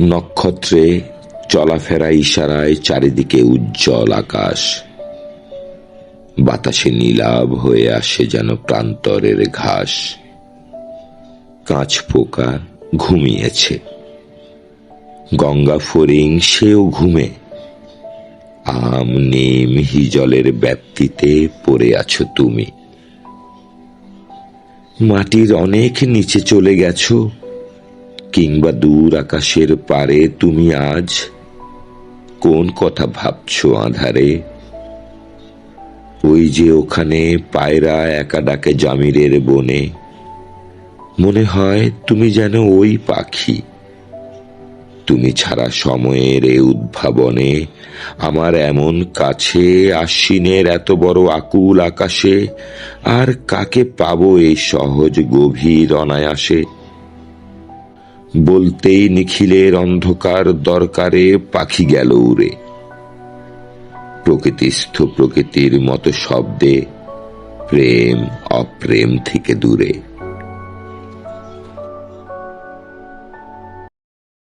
নক্ষত্রে চলাফেরা ইশারায় চারিদিকে উজ্জ্বল আকাশ। বাতাসে নীলাভ হয়ে আসে যেন প্রান্তরের ঘাস। কাঁচ পোকা ঘুমিয়েছে। গঙ্গা ফরিং সেও ঘুমে। আম, নিম, হিজলের ব্যাপ্তিতে পড়ে আছো তুমি। মাটির অনেক নিচে চলে গেছো। কিংবা দূর আকাশের পারে তুমি আজ কোন কথা ভাবছ আধারে? ওই যে ওখানে পায়রা একা ডাকে জামিরের বনে। মনে হয় তুমি যেন ওই পাখি। তুমি ছাড়া সময়ের এ উদ্ভাবনে আমার এমন কাছে আশ্বিনের এত বড় আকুল আকাশে আর কাকে পাবো এই সহজ গভীর অনায়াসে? বলতেই নিখিলের অন্ধকার দরকারে পাখি গেল উড়ে। প্রকৃতিস্থ প্রকৃতির মতো শব্দে প্রেম অপ্রেম থেকে দূরে।